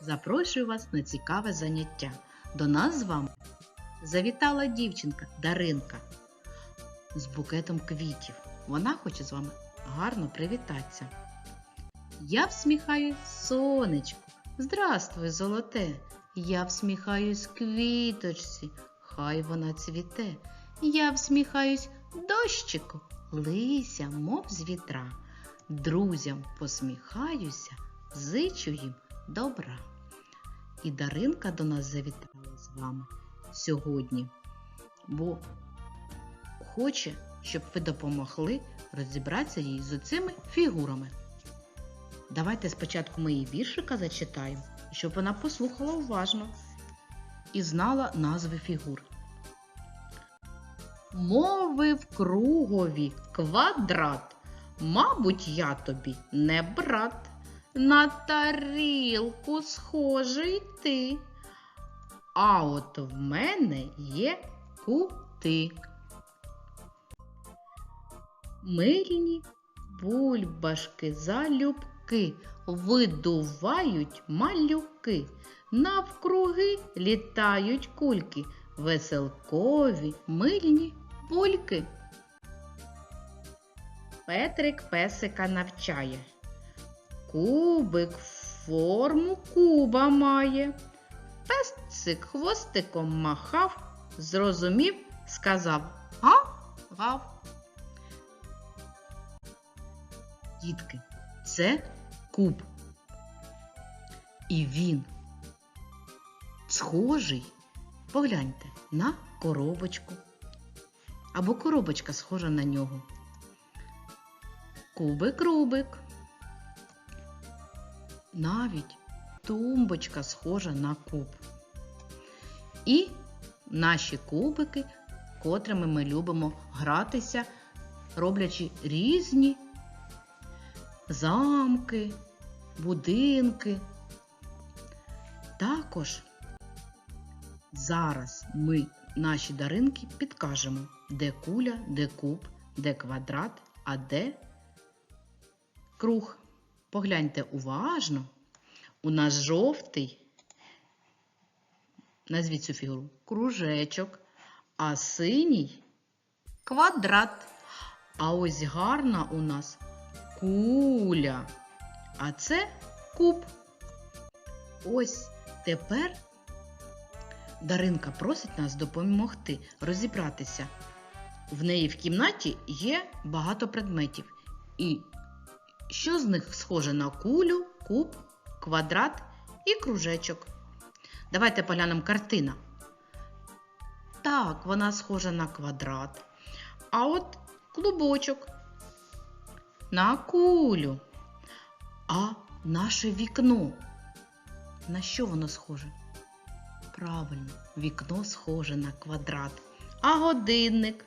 Запрошую вас на цікаве заняття. До нас з вами завітала дівчинка Даринка з букетом квітів. Вона хоче з вами гарно привітатися. Я всміхаюсь сонечку. Здравствуй, золоте. Я всміхаюсь квіточці, хай вона цвіте. Я всміхаюсь дощику, лися, мов з вітра. Друзям посміхаюся, зичу їм добра. І Даринка до нас завітала з вами сьогодні, бо хоче, щоб ви допомогли розібратися їй з цими фігурами. Давайте спочатку ми її віршика зачитаємо, щоб вона послухала уважно і знала назви фігур. Мовив кругові квадрат, мабуть, я тобі не брат. На тарілку схожий ти, а от в мене є кути. Мильні бульбашки залюбки видувають малюки, навкруги літають кульки, веселкові мильні бульки. Петрик песика навчає. Кубик форму куба має. Песик хвостиком махав, зрозумів, сказав гав, гав. Дітки, це куб. І він схожий, погляньте, на коробочку. Або коробочка схожа на нього. Кубик-рубик. Навіть тумбочка схожа на куб. І наші кубики, котрими ми любимо гратися, роблячи різні замки, будинки. Також зараз ми наші даринки підкажемо, де куля, де куб, де квадрат, а де круг. Погляньте уважно. У нас жовтий, назвіть цю фігуру, кружечок, а синій квадрат. А ось гарна у нас куля. А це куб. Ось тепер Даринка просить нас допомогти розібратися. В неї в кімнаті є багато предметів. І що з них схоже на кулю, куб, квадрат і кружечок? Давайте поглянемо картина. Так, вона схожа на квадрат. А от клубочок на кулю. А наше вікно. На що воно схоже? Правильно, вікно схоже на квадрат. А годинник.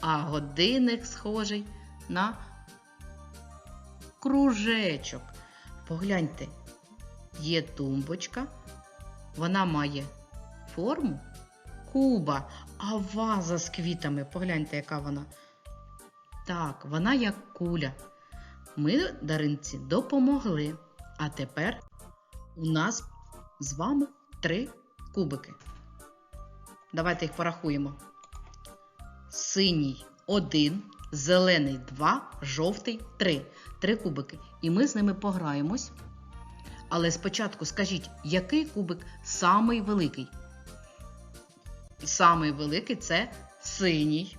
А годинник схожий на кружечок. Погляньте, є тумбочка, вона має форму куба, а ваза з квітами. Погляньте, яка вона. Так, вона як куля. Ми даринці допомогли. А тепер у нас з вами три кубики. Давайте їх порахуємо. Синій один, зелений два, жовтий три. Три кубики. І ми з ними пограємось. Але спочатку скажіть, який кубик самий великий? Самий великий це синій.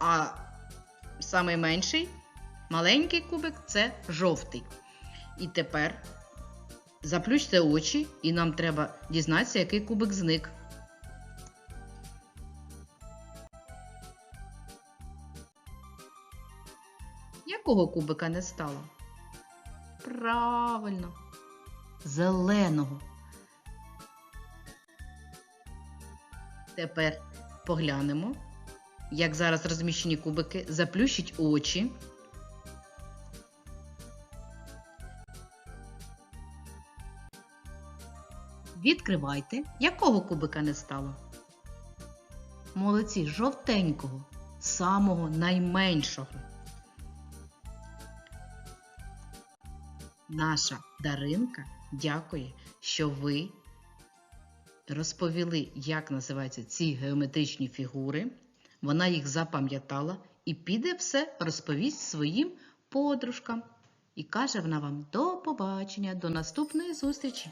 А самий менший, маленький кубик це жовтий. І тепер заплющте очі, і нам треба дізнатися, який кубик зник. Якого кубика не стало? Правильно, зеленого. Тепер поглянемо, як зараз розміщені кубики, заплющіть очі. Відкривайте, якого кубика не стало. Молодці жовтенького, самого найменшого. Наша Даринка дякує, що ви розповіли, як називаються ці геометричні фігури. Вона їх запам'ятала і піде все розповість своїм подружкам. І каже вона вам до побачення, до наступної зустрічі!